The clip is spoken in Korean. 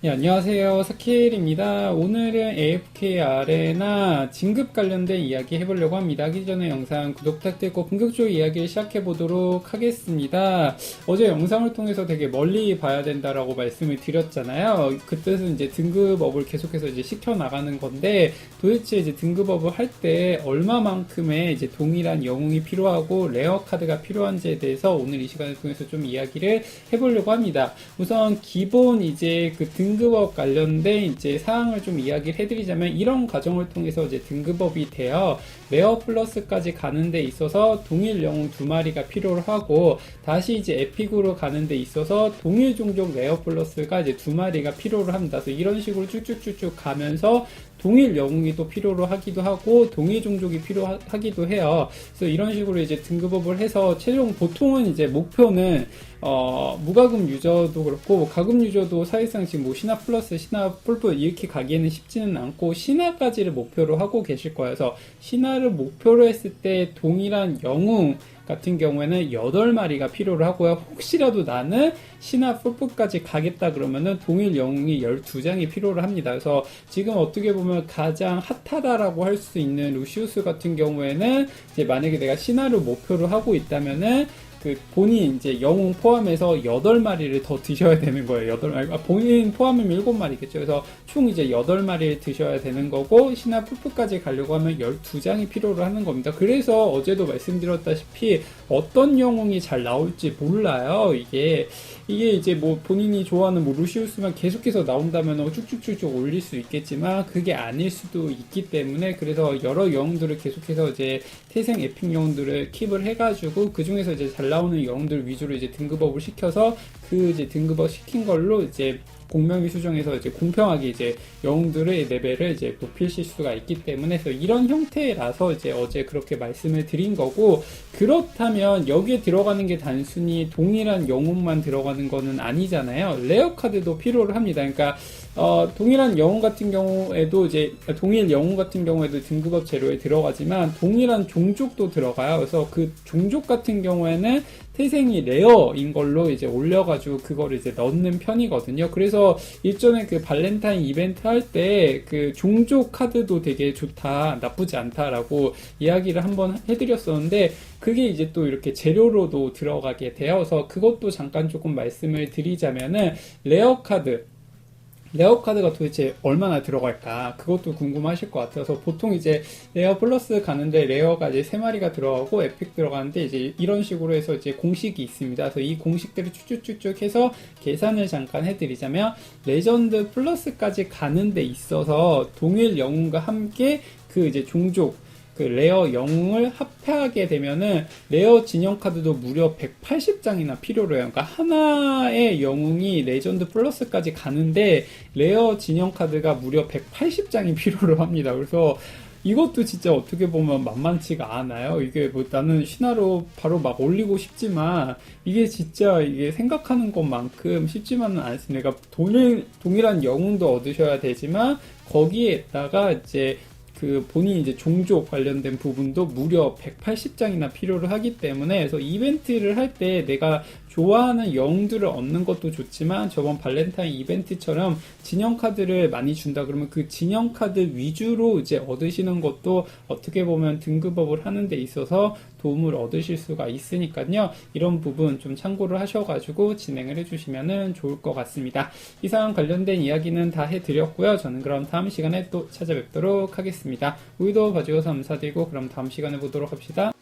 네, 안녕하세요. 사키엘입니다. 오늘은 AFK 아레나 진급 관련된 이야기 해보려고 합니다. 하기 전에 영상 구독 부탁드리고 본격적으로 이야기를 시작해 보도록 하겠습니다. 어제 영상을 통해서 되게 멀리 봐야 된다라고 말씀을 드렸잖아요. 그 뜻은 이제 등급업을 계속해서 이제 시켜 나가는 건데 도대체 이제 등급업을 할 때 얼마만큼의 이제 동일한 영웅이 필요하고 레어 카드가 필요한지에 대해서 오늘 이 시간을 통해서 좀 이야기를 해보려고 합니다. 우선 기본 이제 그 등 급업 관련된 이제 사항을 좀 이야기를 해드리자면 이런 과정을 통해서 이제 등급업이 되어 레어 플러스까지 가는 데 있어서 동일 영웅 두 마리가 필요로 하고 다시 이제 에픽으로 가는 데 있어서 동일 종족 레어 플러스가 이제 두 마리가 필요로 합니다. 그래서 이런 식으로 쭉쭉쭉쭉 가면서 동일 영웅이 또 필요로 하기도 하고 동일 종족이 필요하기도 해요. 그래서 이런 식으로 이제 등급업을 해서 최종 보통은 이제 목표는 어, 무가금 유저도 그렇고 가금 유저도 사실상 지금 뭐 신화 플러스, 신화 풀프 이렇게 가기에는 쉽지는 않고 신화까지를 목표로 하고 계실. 그래서 신화를 목표로 했을 때 동일한 영웅 같은 경우에는 8마리가 필요로 하고요. 혹시라도 나는 신화 풀프까지 가겠다 그러면은 동일 영웅이 12장이 필요로 합니다. 그래서 지금 어떻게 보면 가장 핫하다라고 할 수 있는 루시우스 같은 경우에는 이제 만약에 내가 신화를 목표로 하고 있다면은 그 본인 이제 영웅 포함해서 8마리를 더 드셔야 되는 거예요. 8마리. 아, 본인 포함이면 7마리겠죠. 그래서 총 이제 8마리를 드셔야 되는 거고 신화 풀프까지 가려고 하면 12장이 필요로 하는 겁니다. 그래서 어제도 말씀드렸다시피 어떤 영웅이 잘 나올지 몰라요. 이게 이게 이제 뭐 본인이 좋아하는 뭐 루시우스만 계속해서 나온다면 어, 쭉쭉쭉쭉 올릴 수 있겠지만 그게 아닐 수도 있기 때문에 그래서 여러 영웅들을 계속해서 이제 태생 에픽 영웅들을 킵을 해가지고 그 중에서 이제 잘 나오는 영웅들 위주로 이제 등급업을 시켜서 그 이제 등급업 시킨 걸로 이제 공명이 수정해서 이제 공평하게 이제 영웅들의 레벨을 이제 높이실 수가 있기 때문에 그래서 이런 형태라서 이제 어제 그렇게 말씀을 드린 거고 그렇다면 여기에 들어가는 게 단순히 동일한 영웅만 들어가는 거는 아니잖아요. 레어 카드도 필요로 합니다. 그러니까 어, 동일한 영웅 같은 경우에도 이제 동일 영웅 같은 경우에도 등급업 재료에 들어가지만 동일한 종족도 들어가요. 그래서 그 종족 같은 경우에는 태생이 레어인 걸로 이제 올려가지고 그거를 이제 넣는 편이거든요. 그래서 일전에 그 발렌타인 이벤트 할 때 그 종족 카드도 되게 좋다, 나쁘지 않다라고 이야기를 한번 해드렸었는데 그게 이제 또 이렇게 재료로도 들어가게 되어서 그것도 잠깐 조금 말씀을 드리자면은 레어 카드 레어 카드가 도대체 얼마나 들어갈까 그것도 궁금하실 것 같아서 보통 이제 레어 플러스 가는데 레어가 이제 세 마리가 들어가고 에픽 들어가는데 이제 이런 식으로 해서 이제 공식이 있습니다. 그래서 이 공식들을 쭉쭉쭉쭉 해서 계산을 잠깐 해드리자면 레전드 플러스까지 가는 데 있어서 동일 영웅과 함께 그 이제 종족 그 레어 영웅을 합하게 되면은 레어 진영 카드도 무려 180장이나 필요로 해요. 그러니까 하나의 영웅이 레전드 플러스까지 가는데 레어 진영 카드가 무려 180장이 필요로 합니다. 그래서 이것도 진짜 어떻게 보면 만만치가 않아요. 이게 뭐 나는 신화로 바로 막 올리고 싶지만 이게 진짜 이게 생각하는 것만큼 쉽지만은 않습니다. 그러니까 동일 동일한 영웅도 얻으셔야 되지만 거기에다가 이제 그 본인 이제 종족 관련된 부분도 무려 180장이나 필요로 하기 때문에 그래서 이벤트를 할 때 내가 좋아하는 영웅들을 얻는 것도 좋지만 저번 발렌타인 이벤트처럼 진영 카드를 많이 준다 그러면 그 진영 카드 위주로 이제 얻으시는 것도 어떻게 보면 등급업을 하는 데 있어서 도움을 얻으실 수가 있으니까요. 이런 부분 좀 참고를 하셔가지고 진행을 해주시면 좋을 것 같습니다. 이상 관련된 이야기는 다 해드렸고요. 저는 그럼 다음 시간에 또 찾아뵙도록 하겠습니다. 우유도 봐주셔서 감사드리고 그럼 다음 시간에 보도록 합시다.